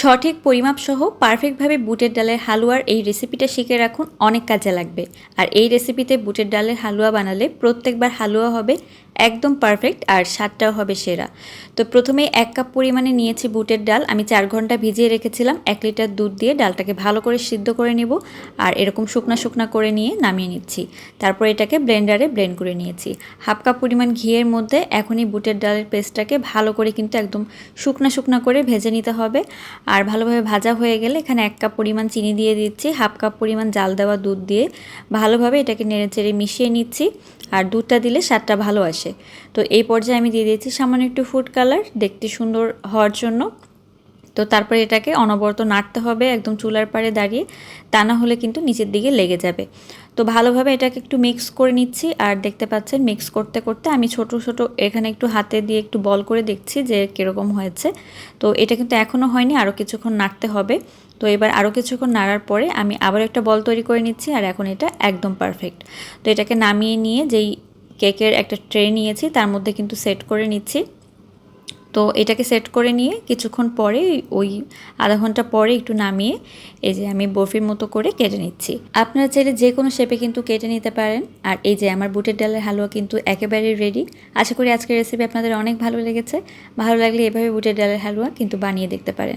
সঠিক পরিমাপ সহ পারফেক্টভাবে বুটের ডালের হালুয়ার এই রেসিপিটা শিখে রাখুন, অনেক কাজে লাগবে। আর এই রেসিপিতে বুটের ডালের হালুয়া বানালে প্রত্যেকবার হালুয়া হবে একদম পারফেক্ট আর স্বাদটাও হবে সেরা। তো প্রথমে এক কাপ পরিমাণে নিয়েছি বুটের ডাল, আমি চার ঘণ্টা ভিজিয়ে রেখেছিলাম, এক লিটার দুধ দিয়ে ডালটাকে ভালো করে সিদ্ধ করে নেব আর এরকম শুকনা শুকনা করে নিয়ে নামিয়ে নিচ্ছি। তারপর এটাকে ব্লেন্ডারে ব্লেন্ড করে নিয়েছি। হাফ কাপ পরিমাণ ঘিয়ের মধ্যে এখনই বুটের ডালের পেস্টটাকে ভালো করে কিন্তু একদম শুকনা শুকনা করে ভেজে নিতে হবে আর ভালোভাবে ভাজা হয়ে গেলে এখানে এক কাপ পরিমাণ চিনি দিয়ে দিচ্ছি, হাফ কাপ পরিমাণ জাল দেওয়া দুধ দিয়ে। ভালোভাবে এটাকে নেড়ে চেড়ে মিশিয়ে নিচ্ছি আর দুধটা দিলে স্বাদটা ভালো আসে। তো এই পর্যায়ে আমি দিয়ে দিয়েছি সামান্য একটু ফুড কালার দেখতে সুন্দর হওয়ার জন্য। তো তারপরে এটাকে অনবরত নাড়তে হবে একদম চুলার পাড়ে দাঁড়িয়ে, তা না হলে কিন্তু নিচের দিকে লেগে যাবে। তো ভালোভাবে এটাকে একটু মিক্স করে নিচ্ছি, আর দেখতে পাচ্ছেন মিক্স করতে করতে আমি ছোট ছোট এখানে একটু হাতে দিয়ে একটু বল করে দেখছি যে কীরকম হয়েছে। তো এটা কিন্তু এখনও হয়নি, আরও কিছুক্ষণ নাড়তে হবে। তো এবার আরও কিছুক্ষণ নাড়ার পরে আমি আবার একটা বল তৈরি করে নিচ্ছি, আর এখন এটা একদম পারফেক্ট তো এটাকে নামিয়ে নিয়ে যেই কেকের একটা ট্রে নিয়েছি, তার মধ্যে কিন্তু সেট করে নিচ্ছি। তো এটাকে সেট করে নিয়ে কিছুক্ষণ পরে ওই আধা ঘণ্টা পরে একটু নামিয়ে এই যে আমি বরফির মতো করে কেটে নিচ্ছি। আপনারা চাইলে যে কোনো শেপে কিন্তু কেটে নিতে পারেন। আর এই যে আমার বুটের ডালের হালুয়া কিন্তু একেবারেই রেডি আশা করি আজকের রেসিপি আপনাদের অনেক ভালো লেগেছে। ভালো লাগলে এভাবে বুটের ডালের হালুয়া কিন্তু বানিয়ে দেখতে পারেন।